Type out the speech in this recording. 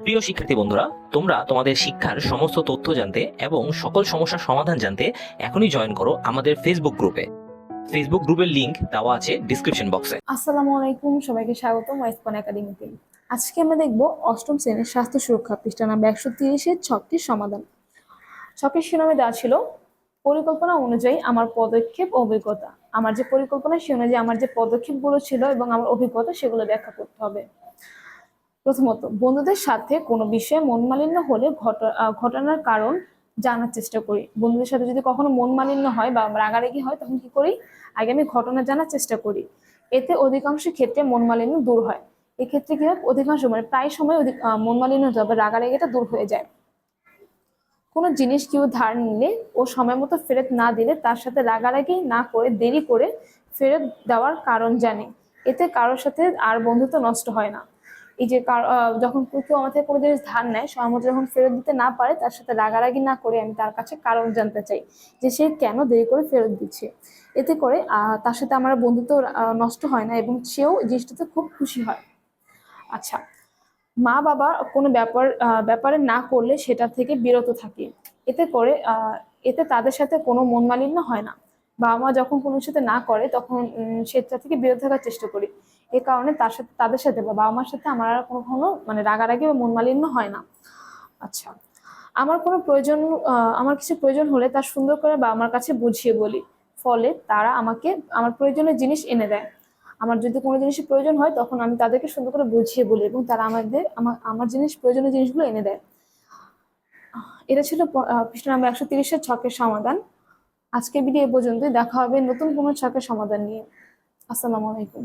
প্রিয় শিক্ষার্থী বন্ধুরা, তোমরা তোমাদের শিক্ষার সমস্ত তথ্য জানতে এবং সকল সমস্যার সমাধান জানতে এখনই জয়েন করো আমাদের ফেসবুক গ্রুপে ফেসবুক গ্রুপের লিংক দেওয়া আছে ডিসক্রিপশন বক্সে আসসালামু আলাইকুম, সবাইকে স্বাগতম ওয়াইসপন একাডেমিতে আজকে আমরা দেখব অষ্টম শ্রেণির স্বাস্থ্য সুরক্ষা পৃষ্ঠা নাম্বার একশো তিরিশের ছকটির সমাধান। ছকের শিরোনামে দেওয়া ছিল, পরিকল্পনা অনুযায়ী আমার পদক্ষেপ অভিজ্ঞতা। আমার যে পরিকল্পনা, সে অনুযায়ী আমার যে পদক্ষেপগুলো ছিল এবং আমার অভিজ্ঞতা, সেগুলো ব্যাখ্যা করতে হবে। প্রথমত, বন্ধুদের সাথে কোনো বিষয়ে মন মালিন্য হলে ঘট- ঘটনার কারণ জানার চেষ্টা করি। বন্ধুদের সাথে যদি কখনো মন মালিন্য হয় বা রাগারাগি হয়, তখন কি করি? আগে আমি ঘটনা জানার চেষ্টা করি। এতে অধিকাংশ ক্ষেত্রে মন মালিন্য দূর হয়। এক্ষেত্রে কি হয়? অধিকাংশ মানে প্রায় সময় মন মালিন্য বা রাগারাগিটা দূর হয়ে যায়। কোনো জিনিস কেউ ধার নিলে ও সময় মতো ফেরত না দিলে তার সাথে রাগারাগি না করে, দেরি করে ফেরত দেওয়ার কারণ জানে। এতে কারোর সাথে আর বন্ধুত্ব নষ্ট হয় না। এই যে যখন কেউ আমার থেকে কোনো জিনিস ধার নেয় সময় যখন ফেরত দিতে না পারে, তার সাথে রাগারাগি না করে আমি তার কাছে কারণ জানতে চাই যে সে কেন দেরি করে ফেরত দিচ্ছে। এতে করে তার সাথে আমার বন্ধুত্ব নষ্ট হয় না এবং সেও জিনিসটাতে খুব খুশি হয়। আচ্ছা মা বাবা কোনো ব্যাপার ব্যাপারে না করলে সেটা থেকে বিরত থাকে। এতে করে এতে তাদের সাথে কোনো মন মালিন্য হয় না। বাবা মা যখন কোনো সাথে না করে, তখন সেটা থেকে বিরত থাকার চেষ্টা করি। এ কারণে তার সাথে, তাদের সাথে বা বাবা মার সাথে আমার আর কখনো মানে রাগারাগি বা মন মালিন্য হয় না। আচ্ছা আমার কোনো প্রয়োজন আমার কিছু প্রয়োজন হলে তার সুন্দর করে বাবা মার কাছে বুঝিয়ে বলি। ফলে তারা আমাকে, আমার প্রয়োজনীয় জিনিস এনে দেয়। আমার যদি কোনো জিনিসের প্রয়োজন হয় তখন আমি তাদেরকে সুন্দর করে বুঝিয়ে বলি এবং তারা আমাদের আমার আমার জিনিস, প্রয়োজনীয় জিনিসগুলো এনে দেয়। এটা ছিল পৃষ্ঠা নাম্বার একশো তিরিশের ছকের সমাধান। আজকে ভিডিও পর্যন্তই। দেখা হবে নতুন কোনো ছকের সমাধান নিয়ে। আসসালামু আলাইকুম।